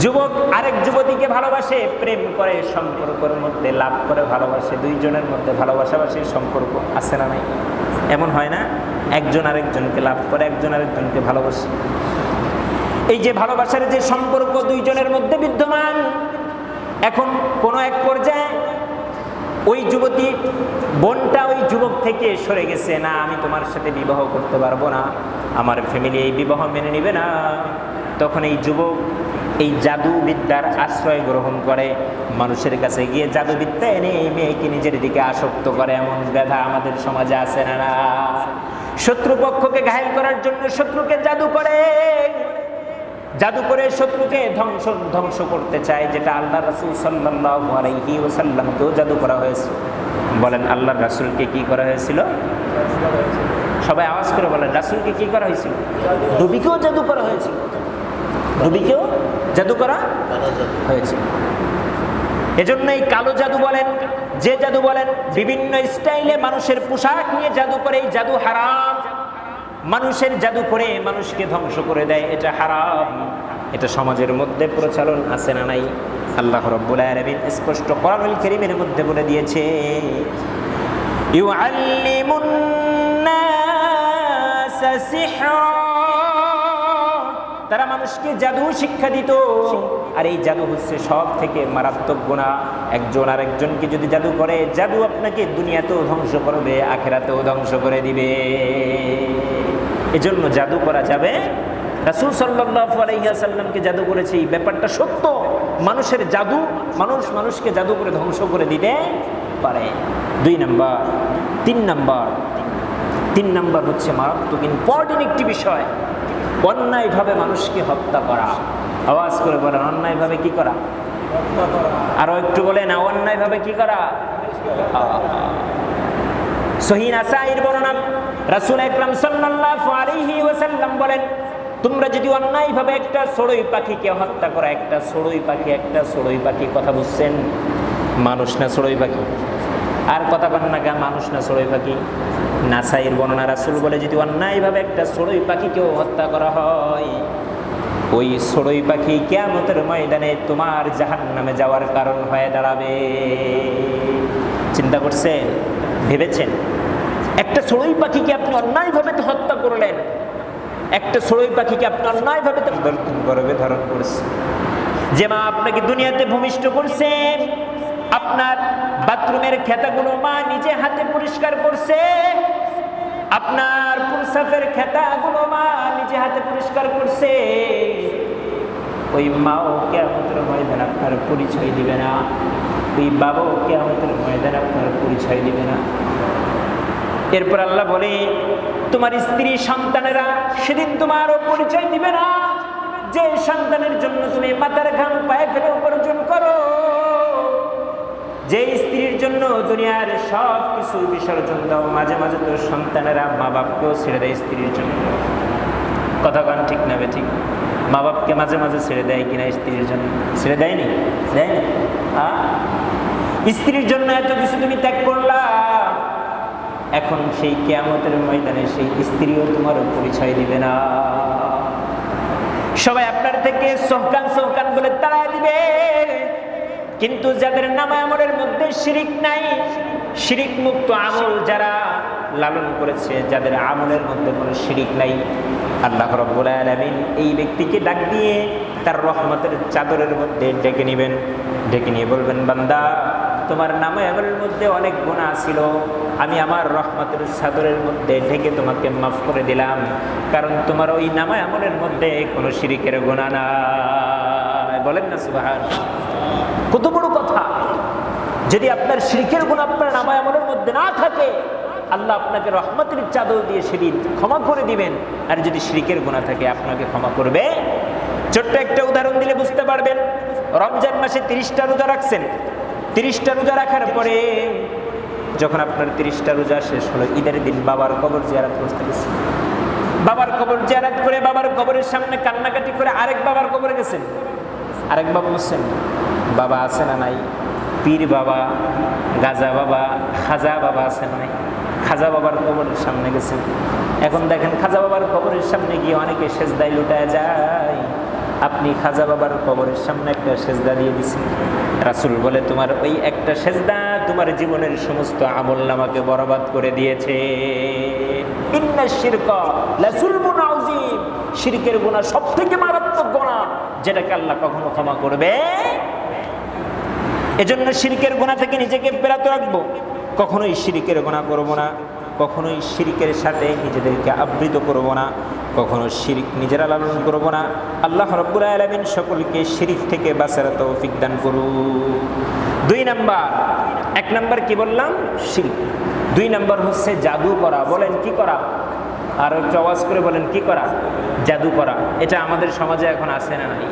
যুবক আরেক যুবতীকে ভালোবাসে, প্রেম করে, সম্পর্কের মধ্যে, লাভ করে, ভালোবাসে। দুইজনের মধ্যে ভালোবাসাবাসির সম্পর্ক আছে না নাই? এমন হয় না? একজন আরেকজনকে লাভ করে, একজন আরেকজনকে ভালোবাসে। এই যে ভালোবাসার যে সম্পর্ক দুইজনের মধ্যে বিদ্যমান, এখন কোনো এক পর্যায়ে ওই যুবতী বোনটা ওই যুবক থেকে সরে গেছে, না, আমি তোমার সাথে বিবাহ করতে পারব না। আমার ফ্যামিলি এই বিবাহ মেনে নেবে না। তখন এই যুবক এই জাদুবিদ্যার আশ্রয় গ্রহণ করে, মানুষের কাছে গিয়ে জাদুবিদ্যা এনে এই মেয়েকে নিজের দিকে আসক্ত করে, এমন ব্যথা আমাদের সমাজে আছে না না? শত্রুপক্ষকে ঘায়ল করার জন্য শত্রুকে জাদু করে। জাদু করে শত্রুকে ধ্বংস ধ্বংস করতে চায়, যেটা আল্লাহ রাসুল সাল্লাহ আলাইহি ওসাল্লামকেও জাদু করা হয়েছে বলেন আল্লাহ রাসুলকে কি করা হয়েছিল? সবাই আওয়াজ করে বলেন, রাসুলকে কি করা হয়েছিল? ডুবিকেও জাদু করা হয়েছিল। ডুবিকেও জাদু করা হয়েছিল এজন্য এই কালো জাদু বলেন, যে জাদু বলেন, বিভিন্ন স্টাইলে মানুষের পোশাক নিয়ে জাদু করে, এই জাদু হারাম। মানুষের জাদু করে মানুষকে ধ্বংস করে দেয়, এটা হারাম। এটা সমাজের মধ্যে প্রচলন আছে না নাই? আল্লাহ রব্বুল আলামিন স্পষ্ট কোরআনুল কারীমের মধ্যে বলে দিয়েছে ইউআল্লিমুন নাস সিহরা তারা মানুষকে জাদু শিক্ষা দিত। আর এই জাদু হচ্ছে সব থেকে মারাত্মক গুণা। একজন আর একজনকে যদি জাদু করে জাদু আপনাকে দুনিয়াতেও ধ্বংস করবে আখেরাতেও ধ্বংস করে দিবে। এজন্য জাদু করা যাবে। রাসুল সাল্লাহ আলাইসাল্লামকে জাদু করেছে এই ব্যাপারটা সত্য। মানুষের জাদু মানুষ মানুষকে জাদু করে ধ্বংস করে দিতে পারে। দুই নাম্বার তিন নাম্বার তিন নাম্বার হচ্ছে মারাত্মক ইম্পর্টেন্ট একটি বিষয়। অন্যায়ভাবে মানুষকে হত্যা করা। আওয়াজ করে বলেন, অন্যায়ভাবে কি করা? আরও একটু বলেন, অন্যায়ভাবে কি করা? সহিন আসাইর বর্ণনা রাসূল আকরাম সাল্লাল্লাহু আলাইহি ওয়াসাল্লাম বলেন, তোমরা যদি অন্যায়ভাবে একটা সড়ই পাখিকে হত্যা করা, একটা সড়ই পাখি, একটা সড়ই পাখি, কথা বুঝছেন? মানুষ না সড়ই পাখি? আর কথা বলেন না গা মানুষ না সড়ই পাখি? নাসাইয়ের বর্ণনা রাসুল বলে যদি অন্যায়ভাবে একটা সড়ই পাখিকেও হত্যা করা হয় ওই সড়ই পাখি কেয়ামতের ময়দানে তোমার জাহান নামে যাওয়ার কারণ হয়ে দাঁড়াবে। চিন্তা করছেন? ভেবেছেন? একটা সড়ই পাখিকে আপনি অন্যায়ভাবে তো হত্যা করলেন। একটা সড়ই পাখিকে আপনি অন্যায়ভাবে তো দর্শন করবে ধারণ করছে। যে মা আপনাকে দুনিয়াতে ভূমিষ্ঠ করছেন আপনার বাথরুমের খেতাগুলো মা নিজে হাতে পরিষ্কার করছে। আপনার পুরসাফের খেতাগুলো মা নিজে হাতে পরিষ্কার করছে। ওই মাও কেমতের ময়দান আপনার পরিচয় দিবে না। ওই বাবাও কেমতের ময়দান আপনার পরিচয় দিবে না। এরপর আল্লাহ বলে, তোমার স্ত্রী সন্তানেরা সেদিন তোমারও পরিচয় দিবে না। যে সন্তানের জন্য তুমি মাথার ঘাম পায়ে ফেলে উপার্জন করো। যে জন্য দুনিয়ার সব কিছু বিসর্জন দাও। মাঝে মাঝে তো সন্তানেরা মা বাপকেও ছেড়ে দেয় স্ত্রীর জন্য। কথা কান ঠিক না ঠিক মা বাপকে মাঝে মাঝে ছেড়ে দেয় কিনা স্ত্রীর জন্য? ছেড়ে দেয়নি? দেয় না স্ত্রীর জন্য এত কিছু তুমি ত্যাগ করলা? এখন সেই কেয়ামতের ময়দানে সেই স্ত্রীও তোমার পরিচয় দিবে না। সবাই আপনার থেকে সোহকান সোহকান বলে তাড়ায় দিবে। কিন্তু যাদের নামে আমলের মধ্যে শিরিক নাই শিরিক মুক্ত আমল যারা লালন করেছে, যাদের আমলের মধ্যে কোনো শিরিক নাই, আল্লাহ রব্বুল আলামিন এই ব্যক্তিকে ডাক দিয়ে তার রহমতের চাদরের মধ্যে ডেকে নেবেন। ডেকে নিয়ে বলবেন, বান্দা, তোমার নামে আমলের মধ্যে অনেক গুণা ছিল। আমি আমার রহমতের চাদরের মধ্যে ঢেকে তোমাকে মাফ করে দিলাম। কারণ তোমার ওই নামে আমলের মধ্যে কোনো শিরিকের গুণা না বলেন না সুবাহান কত বড় কথা। যদি আপনার শিরিকের গুণ আপনার নামায় আমলের মধ্যে না থাকে, আল্লাহ আপনাকে রহমতের চাদর দিয়ে সেদিন ক্ষমা করে দিবেন। আর যদি শিরিকের গুণা থাকে, আপনাকে ক্ষমা করবে। ছোট্ট একটা উদাহরণ দিলে বুঝতে পারবেন। রমজান মাসে তিরিশটা রোজা রাখছেন। তিরিশটা রোজা রাখার পরে যখন আপনার তিরিশটা রোজা শেষ হলো, ঈদের দিন বাবার কবর জিয়ারাত করতে গেছেন। বাবার কবর জিয়ারাত করে বাবার কবরের সামনে কান্নাকাটি করে আরেক বাবার কবরে গেছেন। আরেক বাবা বুঝছেন বাবা আছে না নাই? পীর বাবা, গাজা বাবা, খাজা বাবা আছে না নাই? খাজা বাবার কবরের সামনে গেছেন এখন দেখেন খাজা বাবার কবরের সামনে গিয়ে অনেকে সেজদায় লুটায় যায়। আপনি খাজা বাবার কবরের সামনে একটা সেজদা দিয়ে দিছেন। রাসুল বলে, তোমার ওই একটা সেজদা তোমার জীবনের সমস্ত আমল নামাকে বরবাদ করে দিয়েছে। ইন্না গোনা শিরকের গুনাহ সবথেকে মারাত্মক গোনা যেটাকে আল্লাহ কখনো ক্ষমা করবে? এজন্য শিরিকের গোনা থেকে নিজেকে বেরাতে রাখব। কখনোই শিরিকের গোনা করব না। কখনোই শিরিকের সাথে নিজেদেরকে আবৃত করব না। কখনো শিরিক নিজেরা লালন করব না। আল্লাহ রব্বুল আলমিন সকলকে শিরিক থেকে বাঁচার তৌফিক দান করু দুই নাম্বার, এক নাম্বার কি বললাম? শিরিক। দুই নাম্বার হচ্ছে জাদু করা। বলেন কি করা? আর আওয়াজ করে বলেন, কি করা? জাদু করা। এটা আমাদের সমাজে এখন আসে না নাই?